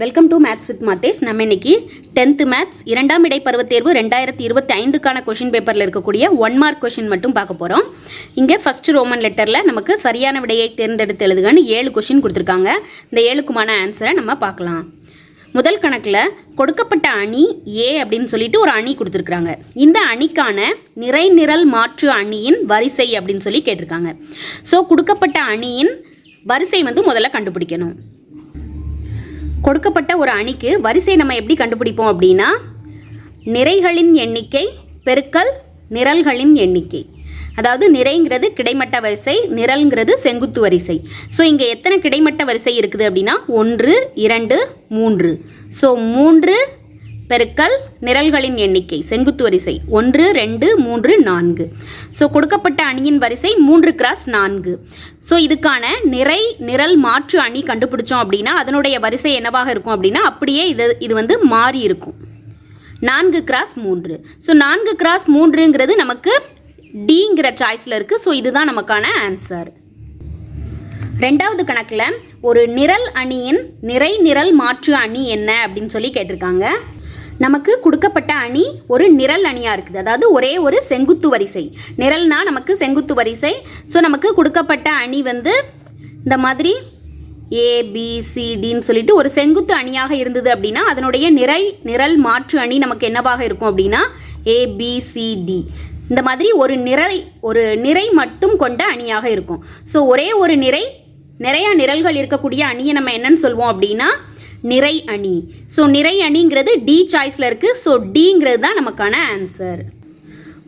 Welcome to maths with மாத்தேஸ் நம்ம இன்னைக்கு டென்த்து மேத்ஸ் இரண்டாம் இடை பருவத் தேர்வு ரெண்டாயிரத்தி இருபத்தி ஐந்துக்கான கொஷின் பேப்பரில் இருக்கக்கூடிய ஒன் மார்க் கொஷின் மட்டும் பார்க்க போகிறோம் இங்கே ஃபர்ஸ்ட் ரோமன் லெட்டரில் நமக்கு சரியான விடையை தேர்ந்தெடுத்து எழுதுகன்னு ஏழு கொஷின் கொடுத்துருக்காங்க. இந்த ஏழுக்குமான ஆன்சரை நம்ம பார்க்கலாம். முதல் கணக்கில் கொடுக்கப்பட்ட அணி ஏ அப்படின்னு சொல்லிட்டு ஒரு அணி கொடுத்துருக்குறாங்க. இந்த அணிக்கான நிறை நிரல் மாற்று அணியின் வரிசை அப்படின்னு சொல்லி கேட்டிருக்காங்க. ஸோ கொடுக்கப்பட்ட அணியின் வரிசை வந்து முதல்ல கண்டுபிடிக்கணும். கொடுக்கப்பட்ட ஒரு அணிக்கு வரிசை நம்ம எப்படி கண்டுபிடிப்போம் அப்படின்னா நிறைகளின் எண்ணிக்கை பெருக்கல் நிரல்களின் எண்ணிக்கை. அதாவது நிறைங்கிறது கிடைமட்ட வரிசை நிரல்ங்கிறது செங்குத்து வரிசை. ஸோ இங்கே எத்தனை கிடைமட்ட வரிசை இருக்குது அப்படின்னா ஒன்று இரண்டு மூன்று. ஸோ மூன்று பெருக்கல் நிரல்களின் எண்ணிக்கை செங்குத்து வரிசை ஒன்று ரெண்டு மூன்று நான்கு. ஸோ கொடுக்கப்பட்ட அணியின் வரிசை மூன்று கிராஸ் நான்கு. ஸோ இதுக்கான நிறை நிரல் மாற்று அணி கண்டுபிடிச்சோம் அப்படின்னா அதனுடைய வரிசை என்னவாக இருக்கும் அப்படின்னா அப்படியே இது இது வந்து மாறி இருக்கும். நான்கு கிராஸ் மூன்று. ஸோ நான்கு கிராஸ் மூன்றுங்கிறது நமக்கு டிங்கிற சாய்ஸில் இருக்குது ஸோ இதுதான் நமக்கான ஆன்சர் ரெண்டாவது கணக்கில் ஒரு நிரல் அணியின் நிறை நிரல் மாற்று அணி என்ன அப்படின்னு சொல்லி கேட்டிருக்காங்க. நமக்கு கொடுக்கப்பட்ட அணி ஒரு நிரல் அணியாக இருக்குது. அதாவது ஒரே ஒரு செங்குத்து வரிசை. நிரல்னா நமக்கு செங்குத்து வரிசை. ஸோ நமக்கு கொடுக்கப்பட்ட அணி வந்து இந்த மாதிரி ஏபிசிடின்னு சொல்லிட்டு ஒரு செங்குத்து அணியாக இருந்தது அப்படின்னா அதனுடைய நிறை நிரல் மாற்று அணி நமக்கு என்னவாக இருக்கும் அப்படின்னா ஏபிசிடி இந்த மாதிரி ஒரு நிறை ஒரு நிறை மட்டும் கொண்ட அணியாக இருக்கும். ஸோ ஒரே ஒரு நிறை நிறைய நிரல்கள் இருக்கக்கூடிய அணியை நம்ம என்னன்னு சொல்லுவோம் அப்படின்னா நிறை அணி. ஸோ நிறை அணிங்கிறது டி சாய்ஸில் இருக்குது ஸோ டிங்கிறது தான் நமக்கான ஆன்சர்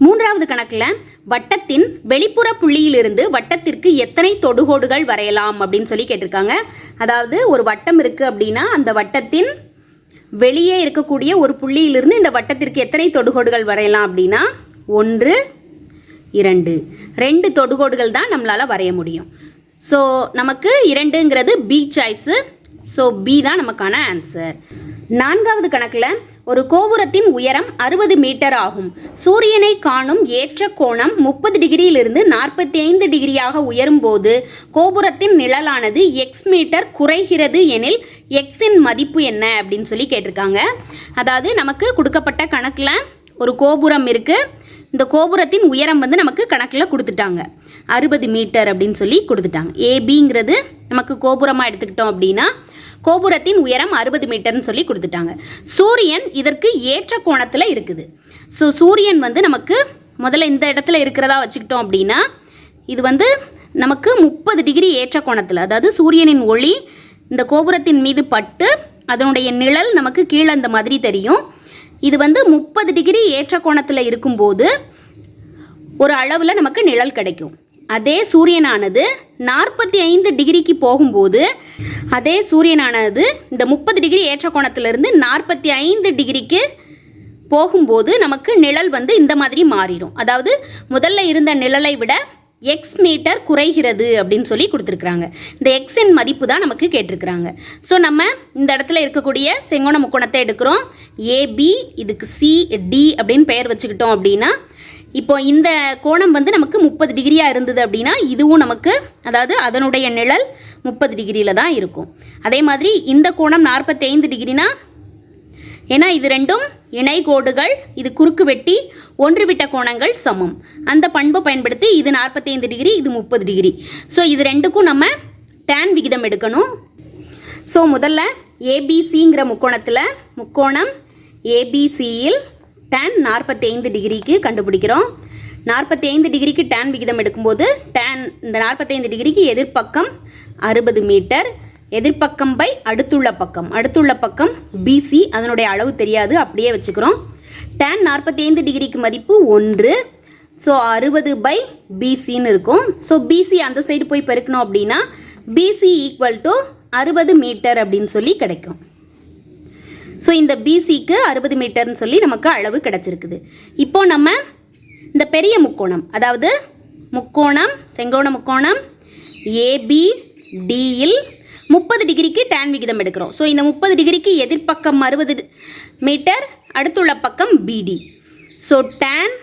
மூன்றாவது கணக்கில் வட்டத்தின் வெளிப்புற புள்ளியிலிருந்து வட்டத்திற்கு எத்தனை தொடுகோடுகள் வரையலாம் அப்படின்னு சொல்லி கேட்டிருக்காங்க. அதாவது ஒரு வட்டம் இருக்குது அப்படின்னா அந்த வட்டத்தின் வெளியே இருக்கக்கூடிய ஒரு புள்ளியிலிருந்து இந்த வட்டத்திற்கு எத்தனை தொடுகோடுகள் வரையலாம் அப்படின்னா ஒன்று இரண்டு. ரெண்டு தொடுகோடுகள் தான் நம்மளால் வரைய முடியும். ஸோ நமக்கு இரண்டுங்கிறது பி சாய்ஸு ஸோ பி தான் நமக்கான ஆன்சர் நான்காவது கணக்கில் ஒரு கோபுரத்தின் உயரம் அறுபது மீட்டர் ஆகும். சூரியனை காணும் ஏற்ற கோணம் முப்பது டிகிரியிலிருந்து நாற்பத்தி ஐந்து டிகிரியாக உயரும் போது கோபுரத்தின் நிழலானது எக்ஸ் மீட்டர் குறைகிறது எனில் எக்ஸின் மதிப்பு என்ன அப்படின்னு சொல்லி கேட்டிருக்காங்க. அதாவது நமக்கு கொடுக்கப்பட்ட கணக்கில் ஒரு கோபுரம் இருக்குது இந்த கோபுரத்தின் உயரம் வந்து நமக்கு கணக்கில் கொடுத்துட்டாங்க. அறுபது மீட்டர் அப்படின்னு சொல்லி கொடுத்துட்டாங்க. ஏபிங்கிறது நமக்கு கோபுரமாக எடுத்துக்கிட்டோம் அப்படின்னா கோபுரத்தின் உயரம் அறுபது மீட்டர்னு சொல்லி கொடுத்துட்டாங்க. சூரியன் இதற்கு ஏற்ற கோணத்தில் இருக்குது. ஸோ சூரியன் வந்து நமக்கு முதல்ல இந்த இடத்துல இருக்கிறதா வச்சுக்கிட்டோம் அப்படின்னா இது வந்து நமக்கு முப்பது டிகிரி ஏற்ற கோணத்தில் அதாவது சூரியனின் ஒளி இந்த கோபுரத்தின் மீது பட்டு அதனுடைய நிழல் நமக்கு கீழே அந்த மாதிரி தெரியும். இது வந்து முப்பது டிகிரி ஏற்ற கோணத்தில் இருக்கும்போது ஒரு அளவில் நமக்கு நிழல் கிடைக்கும். அதே சூரியனானது நாற்பத்தி ஐந்து டிகிரிக்கு போகும்போது அதே சூரியனானது இந்த முப்பது டிகிரி ஏற்ற கோணத்திலிருந்து நாற்பத்தி ஐந்து டிகிரிக்கு போகும்போது நமக்கு நிழல் வந்து இந்த மாதிரி மாறிடும். அதாவது முதல்ல இருந்த நிழலை விட எக்ஸ் மீட்டர் குறைகிறது அப்படின்னு சொல்லி கொடுத்துருக்குறாங்க. இந்த எக்ஸின் மதிப்பு தான் நமக்கு கேட்டிருக்கிறாங்க. ஸோ நம்ம இந்த இடத்துல இருக்கக்கூடிய செங்கோண முக்கோணத்தை எடுக்கிறோம். ஏபி இதுக்கு சி டி அப்படின்னு பெயர் வச்சுக்கிட்டோம் அப்படின்னா இப்போ இந்த கோணம் வந்து நமக்கு முப்பது டிகிரியாக இருந்தது அப்படின்னா இதுவும் நமக்கு அதாவது அதனுடைய நிழல் முப்பது டிகிரியில் தான் இருக்கும். அதே மாதிரி இந்த கோணம் நாற்பத்தைந்து டிகிரினா ஏன்னா இது ரெண்டும் இணை கோடுகள் இது குறுக்கு வெட்டி ஒன்று விட்ட கோணங்கள் சமம். அந்த பண்பை பயன்படுத்தி இது நாற்பத்தைந்து டிகிரி இது முப்பது டிகிரி. ஸோ இது ரெண்டுக்கும் நம்ம டேன் விகிதம் எடுக்கணும். ஸோ முதல்ல ஏபிசிங்கிற முக்கோணத்தில் முக்கோணம் ஏபிசியில் டேன் நாற்பத்தைந்து டிகிரிக்கு கண்டுபிடிக்கிறோம். நாற்பத்தைந்து டிகிரிக்கு டேன் விகிதம் எடுக்கும்போது டேன் இந்த நாற்பத்தைந்து டிகிரிக்கு எதிர்ப்பக்கம் அறுபது மீட்டர் எதிர்ப்பக்கம் பை அடுத்துள்ள பக்கம். அடுத்துள்ள பக்கம் பிசி அதனுடைய அளவு தெரியாது அப்படியே வச்சுக்கிறோம். டேன் நாற்பத்தி ஐந்து டிகிரிக்கு மதிப்பு ஒன்று. ஸோ அறுபது பை பிசின்னு இருக்கும். ஸோ பிசி அந்த சைடு போய் பெருக்கணும் அப்படின்னா பிசி ஈக்குவல் டு அறுபது மீட்டர் அப்படின்னு சொல்லி கிடைக்கும். ஸோ இந்த பிசிக்கு அறுபது மீட்டர்னு சொல்லி நமக்கு அளவு கிடச்சிருக்குது. இப்போ நம்ம இந்த பெரிய முக்கோணம் அதாவது முக்கோணம் செங்கோண முக்கோணம் ஏபி டியில் முப்பது டிகிரிக்கு டேன் விகிதம் எடுக்கிறோம். ஸோ இந்த முப்பது டிகிரிக்கு எதிர்ப்பக்கம் அறுபது மீட்டர் அடுத்துள்ள பக்கம் பிடி ஸோ டேன்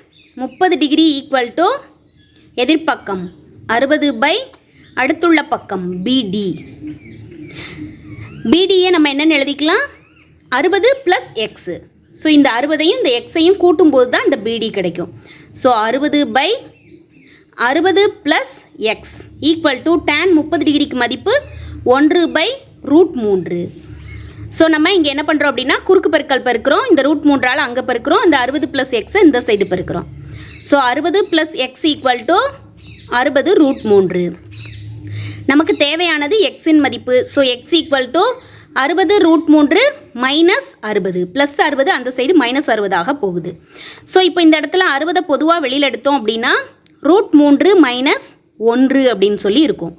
முப்பது டிகிரி ஈக்குவல் டு எதிர்ப்பக்கம் அறுபது பை அடுத்துள்ள பக்கம் பிடி பிடியை நம்ம என்னென்னு எழுதிக்கலாம்? அறுபது ப்ளஸ் எக்ஸு ஸோ இந்த அறுபதையும் இந்த எக்ஸையும் கூட்டும்போது தான் இந்த பிடி கிடைக்கும். ஸோ அறுபது பை அறுபது plus x equal to tan முப்பது டிகிரிக்கு மதிப்பு ஒன்று பை ரூட் மூன்று. ஸோ நம்ம இங்கே என்ன பண்ணுறோம் அப்படின்னா குறுக்கு பெருக்கல் பெருக்கிறோம். இந்த ரூட் மூன்றால் அங்கே பெருக்கிறோம். இந்த அறுபது ப்ளஸ் எக்ஸை இந்த சைடு பெருக்கிறோம். ஸோ அறுபது ப்ளஸ் எக்ஸ் ஈக்குவல் டு அறுபது ரூட் மூன்று. நமக்கு தேவையானது எக்ஸின் மதிப்பு. ஸோ எக்ஸ் ஈக்குவல் டு அறுபது ரூட் மூன்று மைனஸ் அறுபது. ப்ளஸ் அறுபது அந்த சைடு மைனஸ் அறுபதாக போகுது. ஸோ இப்போ இந்த இடத்துல அறுபதை பொதுவாக வெளியில் எடுத்தோம் அப்படின்னா ரூட் மூன்று மைனஸ் ஒன்று அப்படின்னு சொல்லி இருக்கும்.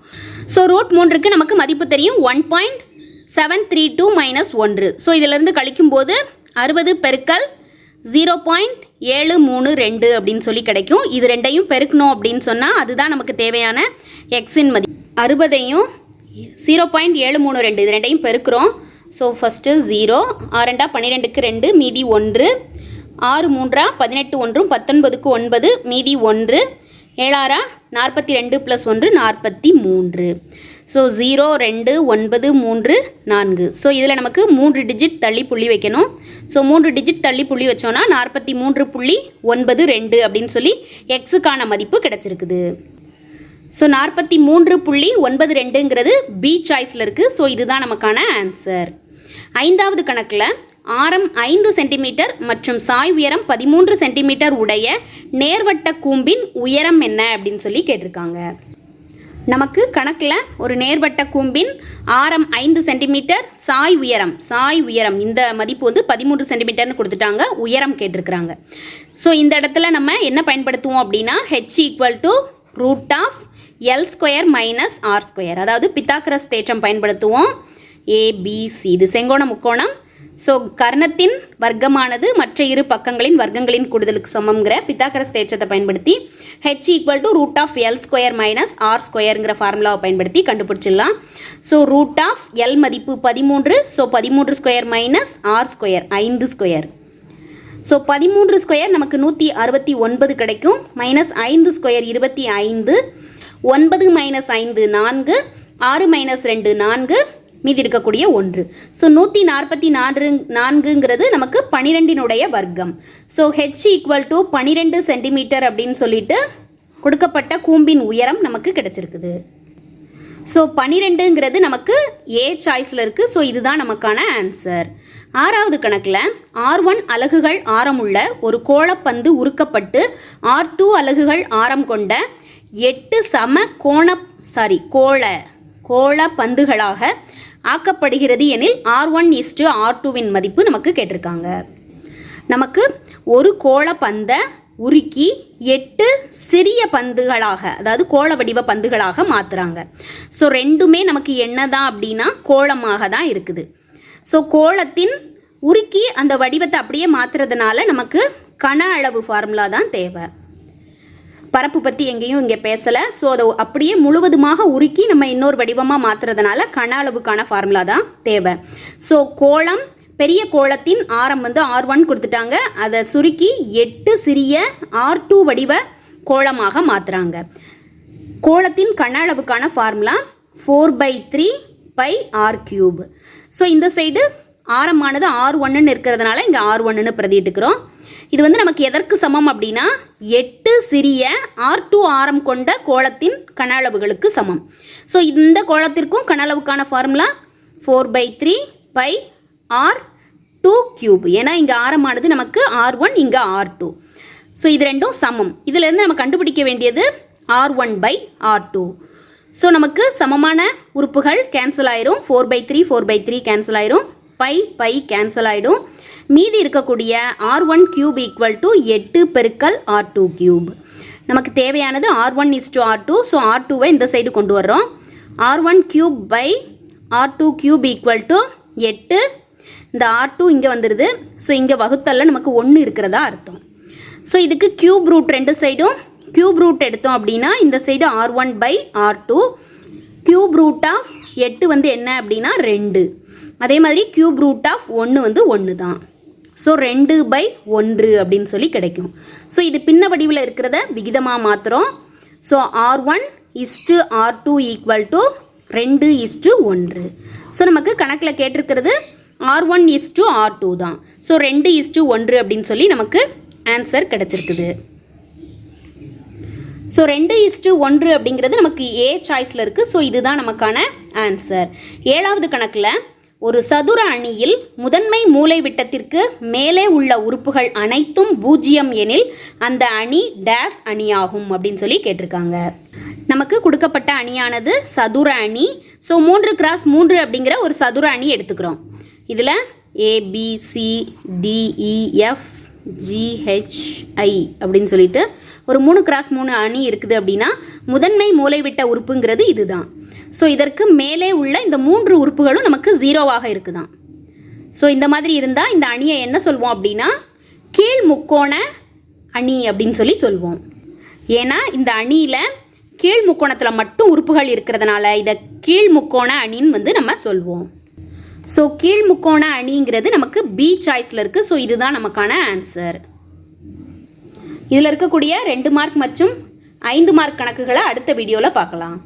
ஸோ ரூட் மூன்றுக்கு நமக்கு மதிப்பு தெரியும். One point seven three two minus ஒன்று. ஸோ இதிலிருந்து கழிக்கும்போது அறுபது பெருக்கல் ஜீரோ பாயிண்ட் ஏழு மூணு ரெண்டு அப்படின்னு சொல்லி கிடைக்கும். இது ரெண்டையும் பெருக்கணும் அப்படின்னு சொன்னால் அதுதான் நமக்கு தேவையான எக்ஸின் மதி அறுபதையும் ஜீரோ பாயிண்ட் ஏழு மூணு ரெண்டு. இது ரெண்டையும் பெருக்கிறோம். ஸோ ஃபஸ்ட்டு ஜீரோ ஆரெண்டா பன்னிரெண்டுக்கு ரெண்டு மீதி ஒன்று. ஆறு மூன்றா பதினெட்டு ஒன்றும் பத்தொன்பதுக்கு ஒன்பது மீதி ஒன்று. ஏழாரா நாற்பத்தி ரெண்டு ப்ளஸ் ஒன்று நாற்பத்தி மூன்று. ஸோ ஜீரோ ரெண்டு ஒன்பது மூன்று நான்கு. ஸோ இதில் நமக்கு மூன்று டிஜிட் தள்ளி புள்ளி வைக்கணும். ஸோ மூன்று டிஜிட் தள்ளி புள்ளி வச்சோன்னா நாற்பத்தி மூன்று புள்ளி ஒன்பது ரெண்டு அப்படின்னு சொல்லி எக்ஸுக்கான மதிப்பு கிடச்சிருக்குது. ஸோ நாற்பத்தி மூன்று புள்ளி ஒன்பது ரெண்டுங்கிறது பி சாய்ஸில் இருக்குது ஸோ இதுதான் நமக்கான ஆன்சர் ஐந்தாவது கணக்கில் ஆரம் ஐந்து சென்டிமீட்டர் மற்றும் சாய் உயரம் பதிமூன்று சென்டிமீட்டர் உடைய நேர்வட்ட கூம்பின் உயரம் என்ன அப்படின்னு சொல்லி கேட்டிருக்காங்க. நமக்கு கணக்கில் ஒரு நேர்வட்ட கூம்பின் ஆரம் ஐந்து சென்டிமீட்டர் சாய் உயரம் சாய் உயரம் இந்த மதிப்பு வந்து பதிமூன்று சென்டிமீட்டர்னு கொடுத்துட்டாங்க உயரம் கேட்டிருக்கிறாங்க. ஸோ இந்த இடத்துல நம்ம என்ன பயன்படுத்துவோம் அப்படின்னா H equal to root of L square minus R square அதாவது பித்தாக்கரஸ் தேற்றம் பயன்படுத்துவோம். ஏபிசி இது செங்கோண முக்கோணம். ஸோ கர்ணத்தின் வர்க்கமானது மற்ற இரு பக்கங்களின் வர்க்கங்களின் கூடுதலுக்கு சமம்ங்கிற பித்தாக்கரஸ் தேற்றத்தை பயன்படுத்தி H equal to root of L square minus R ஸ்கொயருங்கிற ஃபார்முலாவை பயன்படுத்தி கண்டுபிடிச்சிடலாம். ஸோ ரூட் ஆஃப் எல் மதிப்பு பதிமூன்று ஸோ பதிமூன்று ஸ்கொயர் மைனஸ் ஆர் ஸ்கொயர் ஐந்து ஸ்கொயர் ஸோ பதிமூன்று ஸ்கொயர் நமக்கு நூற்றி அறுபத்தி ஒன்பது கிடைக்கும். மைனஸ் ஐந்து ஸ்கொயர் இருபத்தி ஐந்து ஒன்பது மைனஸ் ஐந்து நான்கு ஆறு மைனஸ் ரெண்டு நான்கு மீதி இருக்கக்கூடிய ஒன்று. ஸோ நூற்றி நாற்பத்தி நான்கு நான்குங்கிறது நமக்கு பனிரெண்டினுடைய வர்க்கம். ஸோ ஹெச் ஈக்குவல் டு பனிரெண்டு சென்டிமீட்டர் அப்படின்னு சொல்லிட்டு கொடுக்கப்பட்ட கூம்பின் உயரம் நமக்கு கிடைச்சிருக்குது. ஸோ பனிரெண்டுங்கிறது நமக்கு ஏ சாய்ஸில் இருக்குது ஸோ இதுதான் நமக்கான ஆன்சர் ஆறாவது கணக்கில் ஆர் ஒன் அலகுகள் ஆரமுள்ள ஒரு கோளப்பந்து உருக்கப்பட்டு ஆர் டூ அலகுகள் ஆரம் கொண்ட எட்டு சம கோண சாரி கோள கோள பந்துகளாக ஆக்கப்படுகிறது எனில் R one is to R டூவின் மதிப்பு நமக்கு கேட்டிருக்காங்க. நமக்கு ஒரு கோள பந்தை உருக்கி எட்டு சிறிய பந்துகளாக அதாவது கோள வடிவ பந்துகளாக மாற்றுறாங்க ஸோ ரெண்டுமே நமக்கு என்ன தான் அப்படின்னா கோளமாக தான் இருக்குது. ஸோ கோளத்தின் உருக்கி அந்த வடிவத்தை அப்படியே மாற்றுறதுனால நமக்கு கன அளவு ஃபார்முலா தான் தேவை. பரப்பு பற்றி எங்கேயும் இங்கே பேசலை. ஸோ அதை அப்படியே முழுவதுமாக உருக்கி நம்ம இன்னொரு வடிவமாக மாற்றுறதுனால கன அளவுக்கான ஃபார்முலா தான் தேவை. ஸோ கோளம் பெரிய கோளத்தின் ஆரம் வந்து ஆர் ஒன் கொடுத்துட்டாங்க. அதை சுருக்கி எட்டு சிறிய ஆர் டூ வடிவ கோளமாக மாற்றுறாங்க கோளத்தின் கன அளவுக்கான formula four by three pi R cube so இந்த சைடு ஆரமானது ஆர் ஒன்றுன்னு இருக்கிறதுனால இங்கே ஆர் ஒன்னுன்னு பிரதிட்டுக்கிறோம் இது வந்து நமக்கு எதற்கு சமம் அப்படின்னா எட்டு சிறிய ஆர் டூ ஆரம் கொண்ட கோளத்தின் கன அளவுகளுக்கு சமம். ஸோ இந்த கோளத்திற்கும் கன அளவுக்கான formula four by three pi R two cube ஏன்னா இங்கே ஆரமானது நமக்கு ஆர் ஒன் இங்கே ஆர் டூ. ஸோ இது ரெண்டும் சமம். இதிலேருந்து நம்ம கண்டுபிடிக்க வேண்டியது R one by R two. So நமக்கு சமமான உறுப்புகள் கேன்சல் ஆயிரும். Four by three four by three cancel ஆயிரும். பை பை கேன்சல் ஆகிடும் மீதி இருக்கக்கூடிய R one cube equal to எட்டு பெருக்கல் ஆர் டூ கியூப் நமக்கு தேவையானது R one is to R two so R டூவை இந்த சைடு கொண்டு வர்றோம். R one cube by R two cube equal to எட்டு. இந்த ஆர் டூ இங்கே வந்துடுது ஸோ இங்கே வகுத்தல்ல நமக்கு ஒன்று இருக்கிறதா அர்த்தம். ஸோ இதுக்கு கியூப் ரூட் ரெண்டு சைடும் கியூப் ரூட் எடுத்தோம் அப்படின்னா இந்த side R one by R two cube root of எட்டு வந்து என்ன அப்படின்னா ரெண்டு. அதே மாதிரி கியூப் ரூட் ஆஃப் ஒன்று வந்து ஒன்று தான் ஸோ ரெண்டு பை ஒன்று அப்படின்னு சொல்லி கிடைக்கும். ஸோ இது பின்ன வடிவில் இருக்கிறத விகிதமாக மாற்றுறோம் so R one is to R two equal to ரெண்டு இஸ்டு ஒன்று. ஸோ நமக்கு கணக்கில் கேட்டிருக்கிறது R one is to R two தான். ஸோ ரெண்டு இஸ்டு ஒன்று அப்படின்னு சொல்லி நமக்கு ஆன்சர் கிடச்சிருக்குது. ஸோ ரெண்டு இஸ்டு ஒன்று அப்படிங்கிறது நமக்கு ஏ சாய்ஸில் இருக்குது ஸோ இதுதான் நமக்கான ஆன்சர் ஏழாவது கணக்கில் ஒரு சதுர அணியில் முதன்மை மூலை விட்டத்திற்கு மேலே உள்ள உறுப்புகள் அனைத்தும் பூஜ்ஜியம் எனில் அந்த அணி டேஸ் அணியாகும் அப்படின்னு சொல்லி கேட்டிருக்காங்க. நமக்கு கொடுக்கப்பட்ட அணியானது சதுர அணி. ஸோ மூன்று கிராஸ் மூன்று அப்படிங்கிற ஒரு சதுர அணி எடுத்துக்கிறோம். இதில் ஏபிசி டிஇஎஃப் ஜிஹெச்ஐ அப்படின்னு சொல்லிட்டு ஒரு மூணு கிராஸ் மூணு அணி இருக்குது அப்படின்னா முதன்மை மூலைவிட்ட உறுப்புங்கிறது இதுதான். ஸோ இதற்கு மேலே உள்ள இந்த மூன்று உறுப்புகளும் நமக்கு ஜீரோவாக இருக்குதான் ஸோ இந்த மாதிரி இருந்தால் இந்த அணியை என்ன சொல்வோம் அப்படின்னா கீழ் முக்கோண அணி அப்படின்னு சொல்லி சொல்வோம். ஏன்னா இந்த அணியில் கீழ் முக்கோணத்தில் மட்டும் உறுப்புகள் இருக்கிறதுனால இதை கீழ் முக்கோண அணின்னு வந்து நம்ம சொல்வோம். ஸோ கீழ் முக்கோண அணிங்கிறது நமக்கு பி சாய்ஸில் இருக்குது ஸோ இதுதான் நமக்கான ஆன்சர் இதில் இருக்கக்கூடிய ரெண்டு மார்க் மற்றும் ஐந்து மார்க் கணக்குகளை அடுத்த வீடியோவில் பார்க்கலாம்.